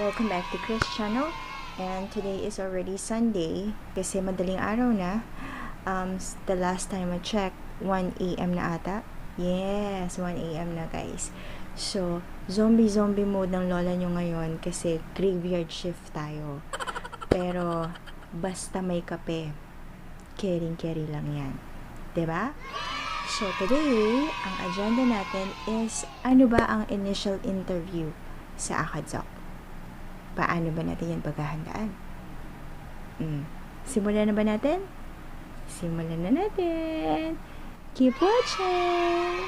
Welcome back to Chris channel. And today is already Sunday kasi madaling araw na. Um, the last time I checked, 1 a.m. na ata. Yes, 1 a.m. na guys. So, zombie-zombie mode ng lola nyo ngayon kasi graveyard shift tayo. Pero, basta may kape, caring-carry lang yan. ba? So, today, ang agenda natin is ano ba ang initial interview sa Akadzok? Paano ba natin yan paghahandaan? Mm. Simulan na ba natin? Simulan na natin! Keep watching!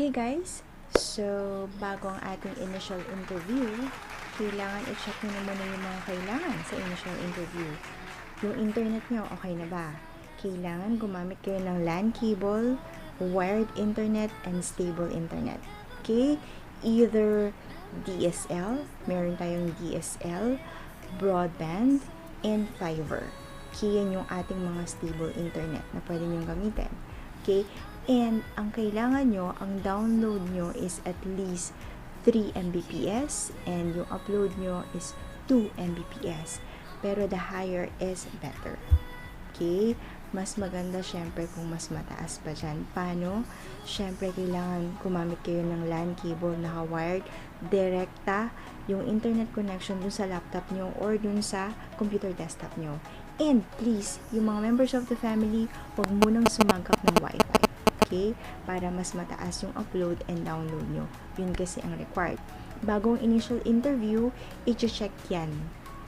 Okay guys, so bago ang ating initial interview, kailangan i-check nyo na yung mga kailangan sa initial interview. Yung internet nyo, okay na ba? Kailangan gumamit kayo ng LAN cable, wired internet, and stable internet. Okay? Either DSL, meron tayong DSL, broadband, and fiber. Okay, yan yung ating mga stable internet na pwede nyo gamitin. Okay? And ang kailangan nyo, ang download nyo is at least 3 Mbps and yung upload nyo is 2 Mbps. Pero the higher is better. Okay? Mas maganda syempre kung mas mataas pa dyan. Paano? Syempre kailangan gumamit kayo ng LAN cable na wired direkta yung internet connection dun sa laptop nyo or dun sa computer desktop nyo. And please, yung mga members of the family, huwag munang sumagap ng wifi. Okay? Para mas mataas yung upload and download nyo. Yun kasi ang required. Bagong initial interview, i-check yan.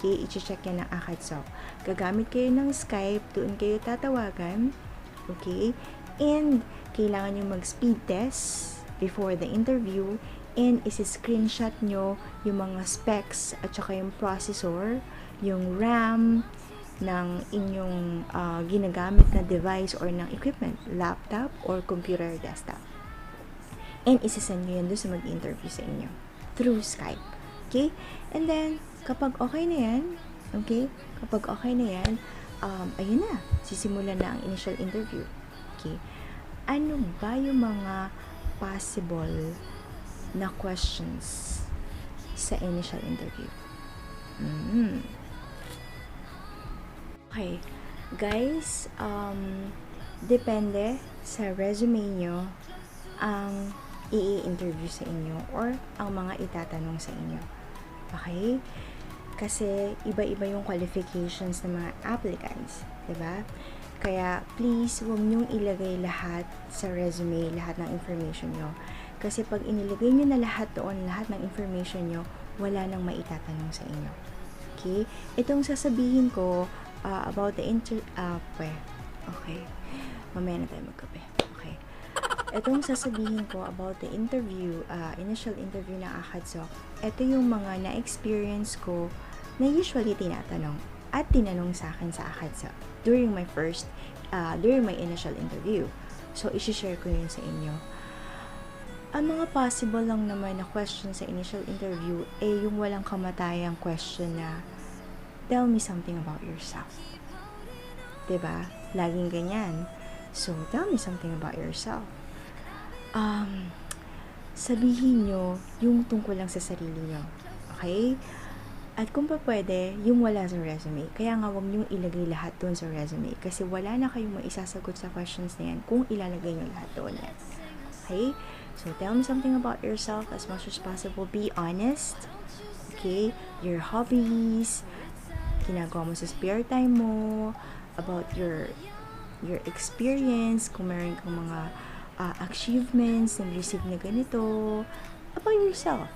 Okay? I-check yan ng AKADSOC. Gagamit kayo ng Skype, doon kayo tatawagan. Okay? And, kailangan nyo mag-speed test before the interview and isi-screenshot nyo yung mga specs at saka yung processor, yung RAM, ng inyong ah, ginagamit na device or ng equipment, laptop or computer desktop. And isasend nyo yan doon sa mag-interview sa inyo through Skype. Okay? And then, kapag okay na yan, okay? Kapag okay na yan, um, ayun na, sisimulan na ang initial interview. Okay? Ano ba yung mga possible na questions sa initial interview? Mm. Okay. Guys, um, depende sa resume nyo ang i-interview sa inyo or ang mga itatanong sa inyo. Okay? Kasi iba-iba yung qualifications ng mga applicants. 'di ba? Kaya please, huwag niyong ilagay lahat sa resume, lahat ng information nyo. Kasi pag inilagay nyo na lahat doon, lahat ng information nyo, wala nang maitatanong sa inyo. Okay? Itong sasabihin ko uh, about the inter... Uh. Okay. Mamaya na tayo magkape. Okay. Itong sasabihin ko about the interview, uh, initial interview ng AKADSOC, ito yung mga na-experience ko na usually tinatanong at tinanong sa akin sa AKADSOC during my first, uh, during my initial interview. So, isi-share ko yun sa inyo. Ang mga possible lang naman na question sa initial interview eh yung walang kamatayang question na tell me something about yourself. ba? Laging ganyan. So, tell me something about yourself. Um, sabihin nyo yung tungkol lang sa sarili nyo. Okay? At kung pa pwede, yung wala sa resume. Kaya nga huwag niyong ilagay lahat doon sa resume. Kasi wala na kayong maisasagot sa questions na yan kung ilalagay nyo lahat doon yan. Okay? So, tell me something about yourself as much as possible. Be honest. Okay? Your hobbies, ginagawa mo sa spare time mo, about your your experience, kung meron kang mga uh, achievements, nag-receive na ganito, about yourself.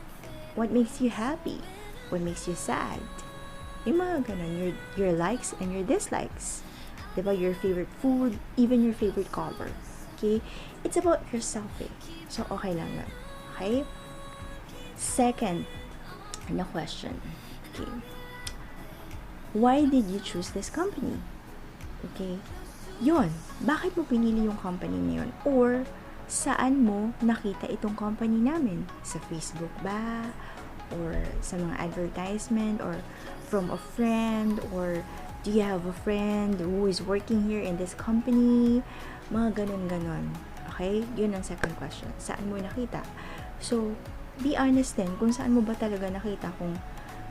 What makes you happy? What makes you sad? Yung mga ganun, your, your likes and your dislikes. Diba? Your favorite food, even your favorite color. Okay? It's about yourself eh. So, okay lang yun. Okay? Second na question. Okay. Why did you choose this company? Okay? Yun. Bakit mo pinili yung company na yun? Or, saan mo nakita itong company namin? Sa Facebook ba? Or sa mga advertisement? Or from a friend? Or do you have a friend who is working here in this company? Mga ganun-ganon. Okay? Yun ang second question. Saan mo nakita? So, be honest din kung saan mo ba talaga nakita kung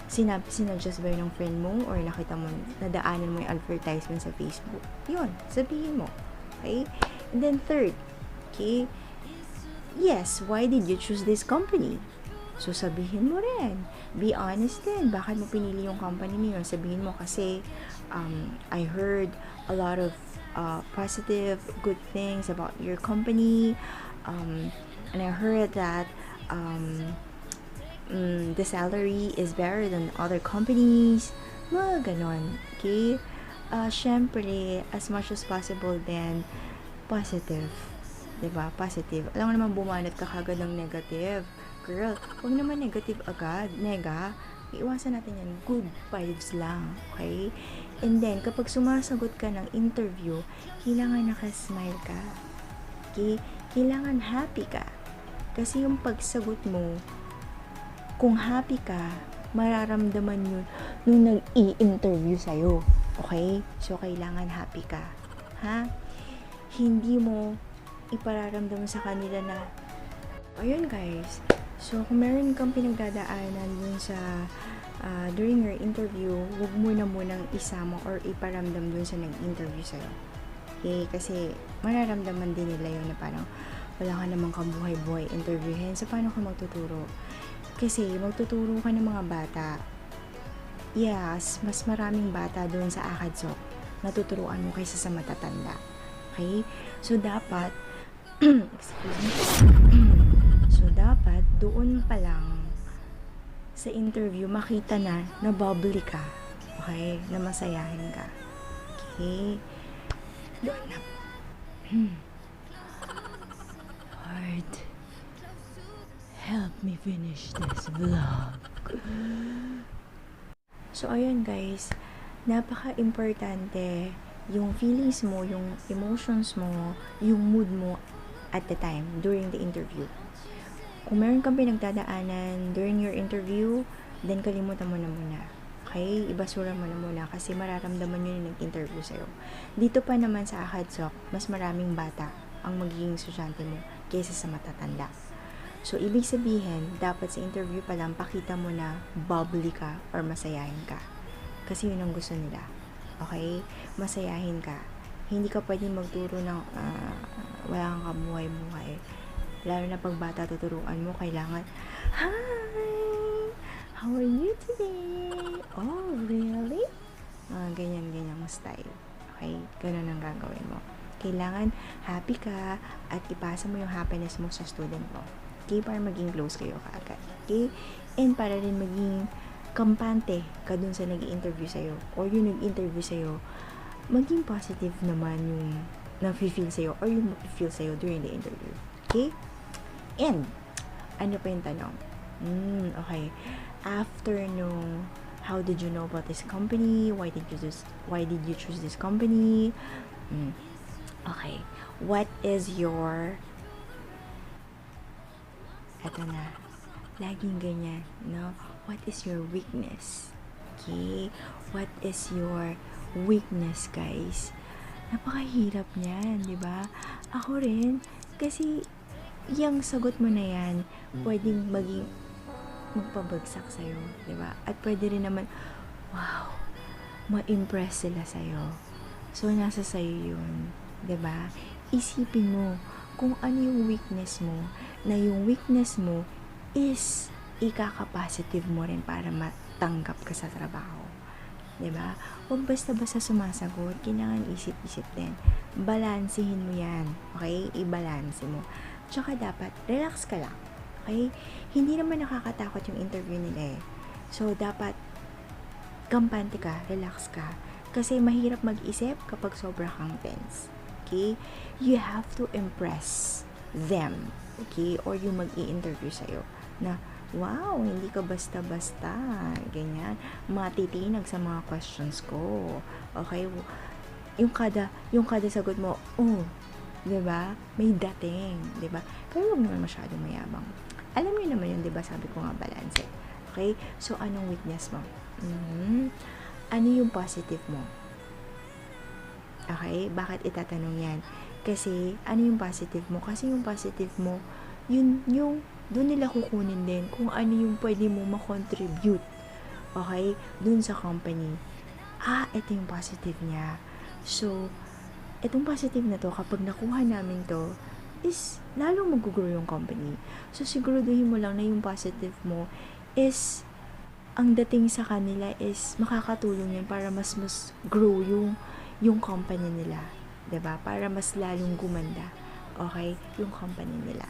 sinab sinuggest ba yun ng friend mo or nakita mo, nadaanan mo yung advertisement sa Facebook. Yun, sabihin mo. Okay? And then third, okay, yes, why did you choose this company? So, sabihin mo rin. Be honest din. Bakit mo pinili yung company niyo? Sabihin mo kasi, um, I heard a lot of uh, positive, good things about your company. Um, and I heard that um, mm, the salary is better than other companies. Mga ganon. Okay? Uh, Siyempre, as much as possible then, positive. ba Positive. Alam mo naman bumanat ka kagad ng negative. Girl, huwag naman negative agad. Nega. Iwasan natin yan. Good vibes lang. Okay? And then, kapag sumasagot ka ng interview, kailangan nakasmile ka. Okay? Kailangan happy ka. Kasi yung pagsagot mo, kung happy ka, mararamdaman yun nung nag-i-interview sa'yo. Okay? So, kailangan happy ka. Ha? Hindi mo ipararamdam sa kanila na ayun guys so kung meron kang pinagdadaanan dun sa uh, during your interview huwag mo na munang isama or iparamdam dun sa nag-interview sa'yo okay kasi mararamdaman din nila yun na parang wala ka namang kabuhay-buhay interviewin so paano ka magtuturo kasi magtuturo ka ng mga bata. Yes mas maraming bata doon sa akadsok natuturuan mo kaysa sa matatanda. Okay? So dapat excuse me. So dapat doon pa lang sa interview makita na na bubbly ka. Okay? Na masayahin ka. Okay? Doon na. Lord help me finish this vlog so ayun guys napaka-importante yung feelings mo, yung emotions mo, yung mood mo at the time during the interview. Kung meron kang pinagdadaanan during your interview, then kalimutan mo na muna. Okay? Ibasura mo na muna kasi mararamdaman yun yung nag-interview sa'yo. Dito pa naman sa Akadsok, mas maraming bata ang magiging estudyante mo kaysa sa matatanda. So, ibig sabihin, dapat sa interview pa lang, pakita mo na bubbly ka or masayahin ka. Kasi yun ang gusto nila. Okay? Masayahin ka. Hindi ka pwedeng magturo ng uh, wala kang kamuhay-muhay. Lalo na pag bata tuturuan mo, kailangan, Hi! How are you today? Oh, really? Mga ganyan-ganyang style. Okay? Ganun ang gagawin mo. Kailangan happy ka at ipasa mo yung happiness mo sa student mo. Okay? Para maging close kayo kaagad. Okay? And para rin maging kampante ka dun sa nag interview sa'yo or yung nag-interview sa'yo, maging positive naman yung na-feel sa'yo or yung mag-feel sa'yo during the interview. Okay? And, ano pa yung tanong? Mm, okay. After nung, how did you know about this company? Why did you choose, why did you choose this company? Mm, okay. What is your, eto na, laging ganyan, no? What is your weakness? Okay? What is your weakness, guys? Napakahirap niyan, di ba? Ako rin, kasi yung sagot mo na yan, pwedeng maging magpabagsak sa'yo, di ba? At pwede rin naman, wow, ma-impress sila sa'yo. So, nasa sa'yo yun, di ba? Isipin mo kung ano yung weakness mo, na yung weakness mo is ikaka-positive mo rin para matanggap ka sa trabaho. 'Di ba? Huwag basta-basta sumasagot, kailangan isip-isip din. Balansehin mo 'yan. Okay? I-balance mo. Tsaka dapat relax ka lang. Okay? Hindi naman nakakatakot yung interview nila eh. So dapat kampante ka, relax ka. Kasi mahirap mag-isip kapag sobra kang tense. Okay? You have to impress them. Okay? Or yung mag-i-interview sa'yo na wow, hindi ka basta-basta, ganyan, matitinag sa mga questions ko. Okay? Yung kada, yung kada sagot mo, oh, 'di ba? May dating, 'di ba? Pero wag naman masyadong mayabang. Alam niyo naman yun, 'di ba? Sabi ko nga balance. Okay? So anong weakness mo? Mhm. Ano yung positive mo? Okay? Bakit itatanong yan? Kasi, ano yung positive mo? Kasi yung positive mo, yun yung, doon nila kukunin din kung ano yung pwede mo makontribute. Okay? Doon sa company. Ah, ito yung positive niya. So, itong positive na to, kapag nakuha namin to, is lalong mag-grow yung company. So, siguraduhin mo lang na yung positive mo is ang dating sa kanila is makakatulong yan para mas mas grow yung yung company nila. ba Para mas lalong gumanda. Okay? Yung company nila.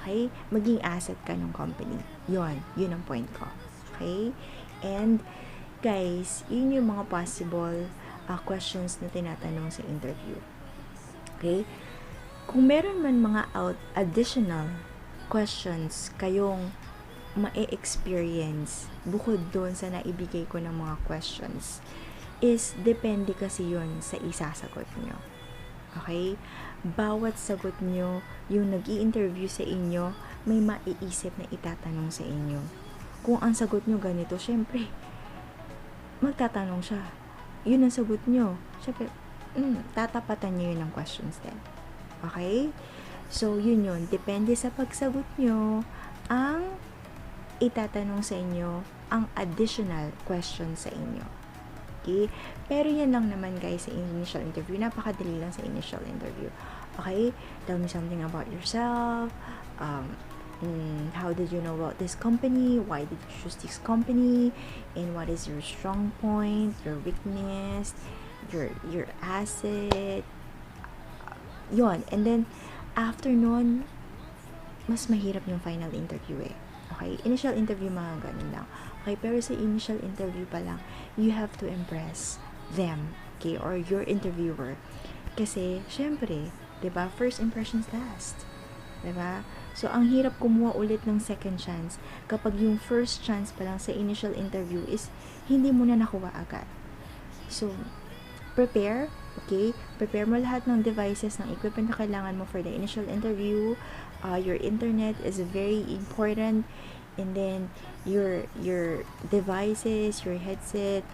Okay? Maging asset ka ng company. Yun. Yun ang point ko. Okay? And, guys, yun yung mga possible uh, questions na tinatanong sa interview. Okay? Kung meron man mga out additional questions kayong ma-experience bukod doon sa naibigay ko ng mga questions is depende kasi yon sa isasagot nyo. Okay? Bawat sagot nyo, yung nag interview sa inyo, may maiisip na itatanong sa inyo. Kung ang sagot nyo ganito, syempre, magtatanong siya. Yun ang sagot nyo. Syempre, mm, tatapatan nyo yun ng questions din. Okay? So, yun yun. Depende sa pagsagot nyo, ang itatanong sa inyo ang additional question sa inyo. Okay? Pero yan lang naman guys sa initial interview. Napakadali lang sa initial interview. Okay? Tell me something about yourself. Um, mm, how did you know about this company? Why did you choose this company? And what is your strong point? Your weakness? Your, your asset? Yon. And then, after nun, mas mahirap yung final interview eh. Okay? Initial interview, mga ganun lang. Okay? Pero sa initial interview pa lang, you have to impress them. Okay? Or your interviewer. Kasi, syempre, ba diba? First impressions last. ba diba? So, ang hirap kumuha ulit ng second chance kapag yung first chance pa lang sa initial interview is hindi mo na nakuha agad. So, prepare, okay? Prepare mo lahat ng devices, ng equipment na kailangan mo for the initial interview uh, your internet is very important and then your your devices, your headset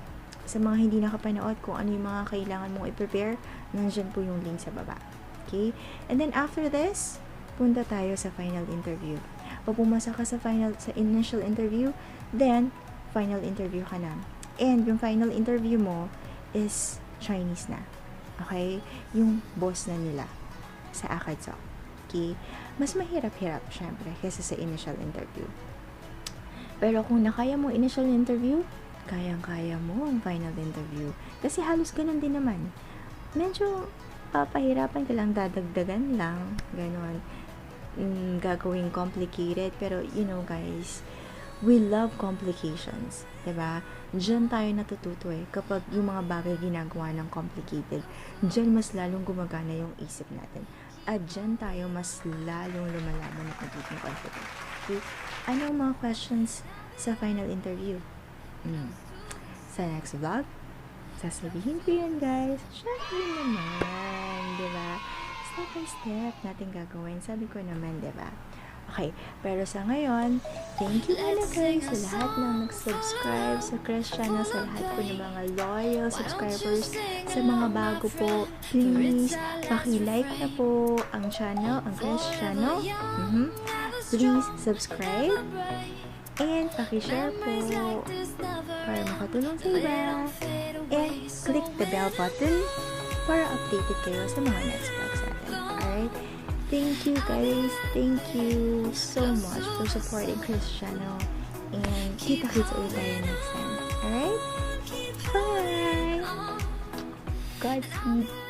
sa mga hindi nakapanood kung ano yung mga kailangan mong i-prepare, nandiyan po yung link sa baba. Okay? And then after this, punta tayo sa final interview. Pag pumasa ka sa final sa initial interview, then final interview ka na. And yung final interview mo is Chinese na. Okay? Yung boss na nila sa Akadsock tricky, mas mahirap-hirap syempre kaysa sa initial interview. Pero kung nakaya mo initial interview, kayang-kaya mo ang final interview. Kasi halos ganun din naman. Medyo papahirapan ka lang, dadagdagan lang, ganon. Mm, gagawing complicated, pero you know guys, we love complications, ba? Diyan tayo natututo eh kapag yung mga bagay ginagawa ng complicated. Diyan mas lalong gumagana yung isip natin at dyan tayo mas lalong lumalaman at magiging confident. Okay? Ano ang mga questions sa final interview? Hmm. Sa next vlog, sasabihin ko yan guys. Syempre naman, di ba? Step by step natin gagawin. Sabi ko naman, di ba? Okay, pero sa ngayon, thank you muna guys sa lahat ng nag-subscribe sa Crush Channel, sa lahat po ng mga loyal subscribers, sa mga bago po, please, paki-like na po ang channel, ang Crush Channel. Mm-hmm. Please subscribe and paki-share po para makatulong sa iba. And click the bell button para updated kayo sa mga next vlogs natin. Alright? Thank you guys. Thank you so much for supporting Chris channel. And kita-kits ulit tayo next time. Alright? Bye! Godspeed!